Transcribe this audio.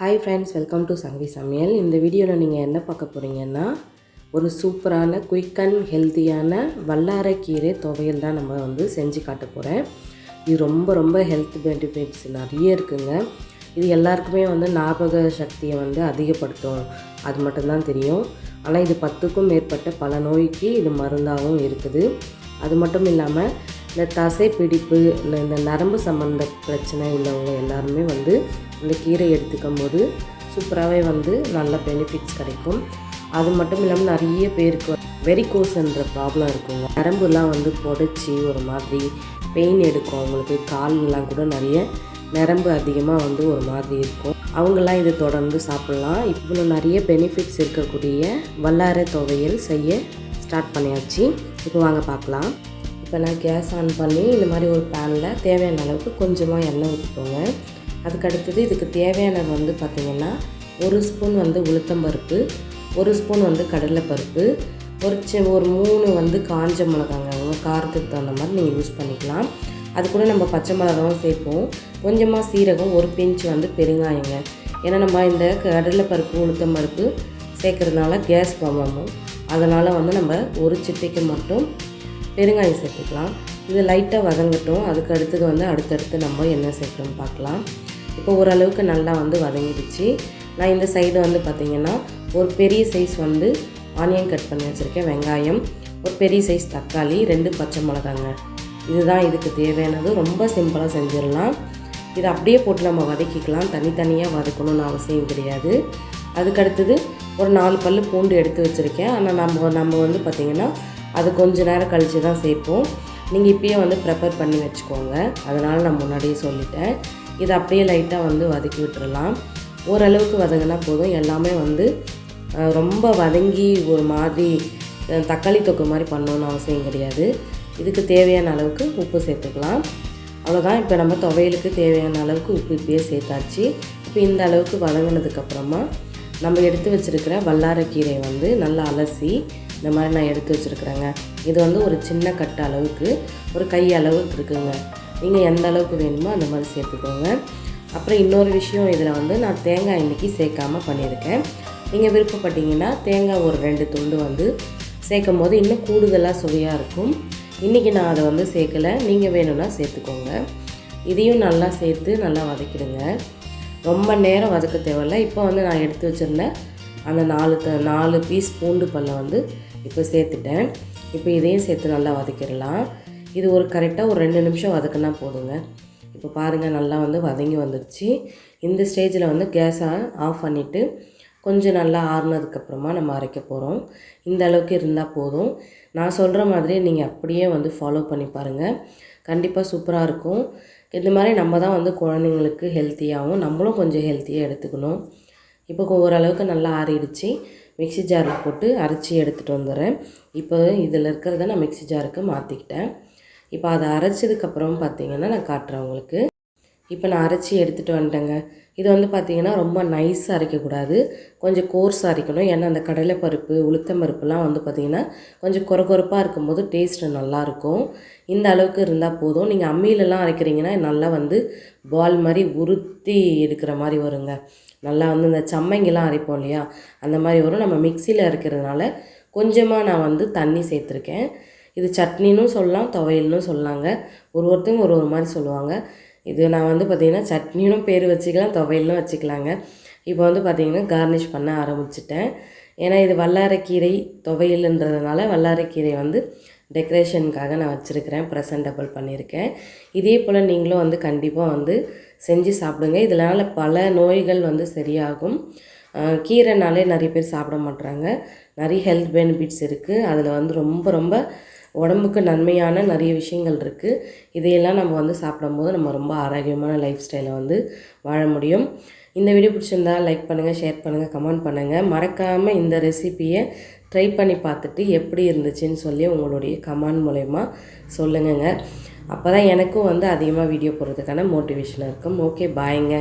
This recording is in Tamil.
Hi friends welcome to Sangavi Samayal இந்த வீடியோவில் நீங்கள் என்ன பார்க்க போகிறீங்கன்னா ஒரு சூப்பரான குயிக் அண்ட் ஹெல்த்தியான வல்லாரக்கீரை துவையல் தான் நம்ம வந்து செஞ்சு காட்ட போகிறேன் இது ரொம்ப ரொம்ப ஹெல்த் பெனிஃபிட்ஸ் நிறைய இருக்குங்க. இது எல்லாருக்குமே வந்து ஞாபக சக்தியை வந்து அதிகப்படுத்தும். அது மட்டும்தான் தெரியும். ஆனால் இது பத்துக்கும் மேற்பட்ட பல நோய்க்கு இது மருந்தாகவும் இருக்குது. அது மட்டும் இல்லாமல் இந்த தசை பிடிப்பு இல்லை இந்த நரம்பு சம்மந்த பிரச்சனை உள்ளவங்க எல்லாருமே வந்து இந்த கீரை எடுத்துக்கும் போது சூப்பராகவே வந்து நல்ல பெனிஃபிட்ஸ் கிடைக்கும். அது மட்டும் இல்லாமல் நிறைய பேருக்கு வெரிகோஸ்ன்ற ப்ராப்ளம் இருக்குங்க. நரம்புலாம் வந்து புடைச்சி ஒரு மாதிரி பெயின் எடுக்கும். அவங்களுக்கு கால்லாம் கூட நிறைய நரம்பு அதிகமாக வந்து ஒரு மாதிரி இருக்கும். அவங்களாம் இதை தொடர்ந்து சாப்பிட்லாம். இவ்வளோ நிறைய பெனிஃபிட்ஸ் இருக்கக்கூடிய வல்லார துவையல் செய்ய ஸ்டார்ட் பண்ணியாச்சு. இப்போ வாங்க பார்க்கலாம். இப்போ நான் கேஸ் ஆன் பண்ணி இந்த மாதிரி ஒரு பேனில் தேவையான அளவுக்கு கொஞ்சமாக எண்ணெய் ஊற்றிக்கோங்க. அதுக்கு அடுத்தது இதுக்கு தேவையானது வந்து பார்த்திங்கன்னா ஒரு ஸ்பூன் வந்து உளுத்தம்பருப்பு ஒரு ஸ்பூன் வந்து கடலைப்பருப்பு ஒரு சி ஒரு மூணு வந்து காஞ்ச மிளகாங்க உங்கள் காரத்துக்கு தகுந்த மாதிரி நீங்கள் யூஸ் பண்ணிக்கலாம். அது கூட நம்ம பச்சை மிளகாவும் சேர்ப்போம். கொஞ்சமாக சீரகம் ஒரு பிஞ்சு வந்து பெருங்காயங்க. ஏன்னா நம்ம இந்த கடலைப்பருப்பு உளுத்தம்பருப்பு சேர்க்குறதுனால கேஸ் ப்ராப்ளமும் அதனால் வந்து நம்ம ஒரு சிட்டிக்கு மட்டும் பெருங்காயம் சேர்த்துக்கலாம். இது லைட்டாக வதங்கட்டும். அதுக்கு அடுத்தது வந்து அடுத்தடுத்து நம்ம என்ன சேர்க்கணும்னு பார்க்கலாம். இப்போ ஓரளவுக்கு நல்லா வந்து வதங்கிடுச்சு. நான் இந்த சைடு வந்து பார்த்திங்கன்னா ஒரு பெரிய சைஸ் வந்து ஆனியன் கட் பண்ணி வச்சுருக்கேன் வெங்காயம். ஒரு பெரிய சைஸ் தக்காளி ரெண்டு பச்சை மிளகாங்க. இதுதான் இதுக்கு தேவையானது. ரொம்ப சிம்பிளாக செஞ்சிடலாம். இதை அப்படியே போட்டு நம்ம வதக்கிக்கலாம். தனித்தனியாக வதக்கணும்னு அவசியம் கிடையாது. அதுக்கடுத்தது ஒரு நாலு பல் பூண்டு எடுத்து வச்சுருக்கேன். ஆனால் நம்ம நம்ம வந்து பார்த்திங்கன்னா அது கொஞ்ச நேரம் கழித்து தான் சேர்ப்போம். நீங்கள் இப்பயே வந்து ப்ரிப்பேர் பண்ணி வச்சுக்கோங்க. அதனால் நான் முன்னாடியே சொல்லிட்டேன். இதை அப்படியே லைட்டாக வந்து வதக்கி விட்டுறலாம். ஓரளவுக்கு வதங்கினா போதும். எல்லாமே வந்து ரொம்ப வதங்கி ஒரு மாதிரி தக்காளி தொக்கு மாதிரி பண்ணணும்னு அவசியம் கிடையாது. இதுக்கு தேவையான அளவுக்கு உப்பு சேர்த்துக்கலாம். அவ்வளோதான் இப்போ நம்ம துவையலுக்கு தேவையான அளவுக்கு உப்பு இப்பயே சேர்த்தாச்சு. இப்போ இந்த அளவுக்கு வதங்கினதுக்கப்புறமா நம்ம எடுத்து வச்சுருக்கிற வல்லாரக்கீரை வந்து நல்லா அலசி இந்த மாதிரி நான் எடுத்து வச்சுருக்குறேங்க. இது வந்து ஒரு சின்ன கட்டு அளவுக்கு ஒரு கை அளவுக்கு இருக்குங்க. நீங்கள் எந்த அளவுக்கு வேணுமோ அந்த மாதிரி சேர்த்துக்கோங்க. அப்புறம் இன்னொரு விஷயம் இதில் வந்து நான் தேங்காய் இன்றைக்கி சேர்க்காம பண்ணியிருக்கேன். நீங்கள் விருப்பப்பட்டீங்கன்னா தேங்காய் ஒரு ரெண்டு துண்டு வந்து சேர்க்கும் போது இன்னும் கூடுதலாக சுவையாக இருக்கும். இன்றைக்கி நான் அதை வந்து சேர்க்கலை. நீங்கள் வேணும்னா சேர்த்துக்கோங்க. இதையும் நல்லா சேர்த்து நல்லா வதக்கிடுங்க. ரொம்ப நேரம் வதக்க தேவையில்ல. இப்போ வந்து நான் எடுத்து வச்சுருந்தேன் அந்த நாலு த நாலு பீஸ் பூண்டு பல்லை வந்து இப்போ சேர்த்துட்டேன். இப்போ இதையும் சேர்த்து நல்லா வதக்கிடலாம். இது ஒரு கரெக்டாக ஒரு ரெண்டு நிமிஷம் வதக்குனா போதுங்க. இப்போ பாருங்கள் நல்லா வந்து வதங்கி வந்துடுச்சு இந்த ஸ்டேஜில் வந்து கேஸை ஆஃப் பண்ணிவிட்டு கொஞ்சம் நல்லா ஆறுனதுக்கப்புறமா நம்ம அரைக்க போகிறோம் இந்த அளவுக்கு இருந்தால் போதும். நான் சொல்கிற மாதிரி நீங்கள் அப்படியே வந்து ஃபாலோ பண்ணி பாருங்கள் கண்டிப்பாக சூப்பராக இருக்கும். இந்த மாதிரி நம்ம தான் வந்து குழந்தைங்களுக்கு ஹெல்த்தியாகவும் நம்மளும் கொஞ்சம் ஹெல்த்தியாக எடுத்துக்கணும். இப்போ ஓரளவுக்கு நல்லா ஆறிடுச்சு. மிக்ஸி ஜாரில் போட்டு அரைச்சி எடுத்துகிட்டு வந்துடுறேன். இப்போ இதில் இருக்கிறத நான் மிக்ஸி ஜாருக்கு மாற்றிக்கிட்டேன் இப்போ அதை அரைச்சதுக்கப்புறம் பார்த்தீங்கன்னா நான் காட்டுறேன் உங்களுக்கு. இப்போ நான் அரைச்சி எடுத்துகிட்டு வந்துட்டேங்க. இது வந்து பார்த்திங்கன்னா ரொம்ப நைஸாக அரைக்கக்கூடாது. கொஞ்சம் கோர்ஸாக அரைக்கணும். ஏன்னா அந்த கடலைப்பருப்பு உளுத்தம் பருப்புலாம் வந்து பார்த்திங்கன்னா கொஞ்சம் கொர கொரப்பாக இருக்கும்போது டேஸ்ட்டு நல்லாயிருக்கும். இந்த அளவுக்கு இருந்தால் போதும். நீங்கள் அம்மியிலலாம் அரைக்கிறீங்கன்னா நல்லா வந்து பால் மாதிரி உருத்தி எடுக்கிற மாதிரி வருங்க. நல்லா வந்து இந்த சம்மங்கிலாம் அரைப்போம் இல்லையா? அந்த மாதிரி வரும். நம்ம மிக்சியில் அரைக்கிறதுனால கொஞ்சமாக நான் வந்து தண்ணி சேர்த்துருக்கேன். இது சட்னின்னு சொல்லலாம் துவையல்னு சொல்லலாங்க. ஒரு ஒருத்தங்க ஒரு ஒரு மாதிரி சொல்லுவாங்க. இது நான் வந்து பார்த்திங்கன்னா சட்னினும் பேர் வச்சுக்கலாம் துவையிலும் வச்சுக்கலாங்க. இப்போ வந்து பார்த்திங்கன்னா கார்னிஷ் பண்ண ஆரம்பிச்சிட்டேன். ஏன்னா இது வல்லாரக்கீரை துவையல்ன்றதுனால வல்லாரக்கீரை வந்து டெக்கரேஷனுக்காக நான் வச்சுருக்கிறேன் ப்ரெசன்டபிள் பண்ணியிருக்கேன். இதே போல் நீங்களும் வந்து கண்டிப்பாக வந்து செஞ்சு சாப்பிடுங்க. இதனால் பல நோய்கள் வந்து சரியாகும். கீரைனாலே நிறைய பேர் சாப்பிட மாட்றாங்க. நிறைய ஹெல்த் பெனிஃபிட்ஸ் இருக்குது அதில் வந்து ரொம்ப ரொம்ப உடம்புக்கு நன்மையான நிறைய விஷயங்கள் இருக்குது இதையெல்லாம் நம்ம வந்து சாப்பிடும்போது நம்ம ரொம்ப ஆரோக்கியமான லைஃப் ஸ்டைலை வந்து வாழ முடியும். இந்த வீடியோ பிடிச்சிருந்தா லைக் பண்ணுங்கள் ஷேர் பண்ணுங்கள் கமெண்ட் பண்ணுங்கள் மறக்காமல் இந்த ரெசிபியை ட்ரை பண்ணி பார்த்துட்டு எப்படி இருந்துச்சுன்னு சொல்லி உங்களுடைய கமெண்ட் மூலயமா சொல்லுங்கங்க. அப்போ தான் எனக்கும் வந்து அதிகமாக வீடியோ போடுறதுக்கான மோட்டிவேஷனாக இருக்கும். ஓகே பாய்ங்க